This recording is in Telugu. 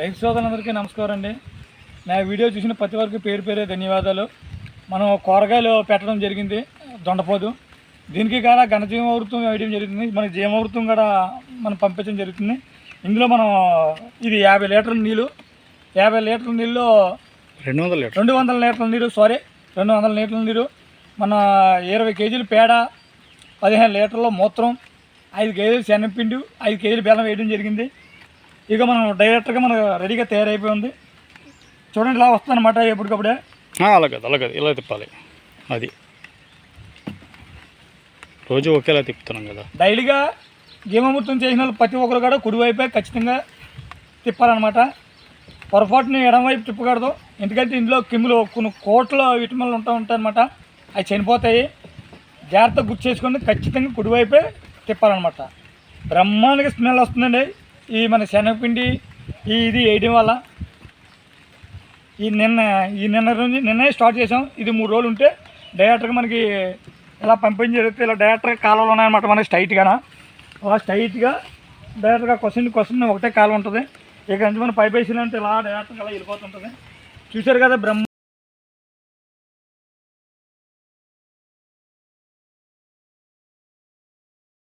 రైతు సోదరులందరికీ నమస్కారం అండి. నా వీడియో చూసిన ప్రతి ఒక్కరికి పేరు పేరే ధన్యవాదాలు. మనం కూరగాయలు పెట్టడం జరిగింది దొండపోదు. దీనికి కూడా ఘనజీవామృతం వేయడం జరుగుతుంది. మన జీవామృతం కూడా మనం పంపించడం జరుగుతుంది. ఇందులో మనం ఇది యాభై లీటర్ల నీళ్ళు. యాభై లీటర్ల నీళ్ళు రెండు వందల లీటర్ రెండు వందల లీటర్ల నీరు సారీ రెండు వందల లీటర్ల నీరు. మన ఇరవై కేజీలు పేడ పదిహేను లీటర్ల మూత్రం ఐదు కేజీలు శనగపిండి ఐదు కేజీలు బెల్లం వేయడం జరిగింది. ఇక మనం డైరెక్ట్గా మనకు రెడీగా తయారైపోయి ఉంది. చూడండి ఇలా వస్తుందన్నమాట ఎప్పటికప్పుడే. అలాగే అలాగే ఇలా తిప్పాలి. అది. రోజు ఒకేలా తిప్పుతున్నాం కదా. డైలీగా జీవమృతం చేసిన ప్రతి ఒక్కరు కూడా కుడివైపే ఖచ్చితంగా తిప్పాలన్నమాట. పొరపాటుని ఎడమవైపు తిప్పకూడదు. ఎందుకంటే ఇందులో కిమ్ములు కొన్ని కోట్ల విటమిన్లు ఉంటా ఉంటాయన్నమాట. అవి చనిపోతాయి. జాగ్రత్తగా గుర్తు చేసుకొని ఖచ్చితంగా కుడివైపే తిప్పాలన్నమాట. బ్రహ్మాండంగా స్మెల్ వస్తుందండి. ఈ మన శనగపిండి ఈ ఇది వేయడం వల్ల ఈ నిన్న ఈ నిన్న రోజు నిన్నే స్టార్ట్ చేసాం ఇది మూడు రోజులు ఉంటే డైరెక్ట్గా మనకి ఇలా పంపించి జరిగితే ఇలా డైరెక్ట్గా కాలువలు ఉన్నాయన్నమాట మనకి స్ట్రైట్గా అలా స్ట్రైట్గా డైరెక్ట్గా క్వశ్చన్ క్వశ్చన్ ఒకటే కాలువ ఉంటుంది. ఇక నుంచి మనం పైపేసిన అంటే ఇలా డైరెక్ట్గా అలా వెళ్ళిపోతుంటుంది. చూశారు కదా బ్రహ్మ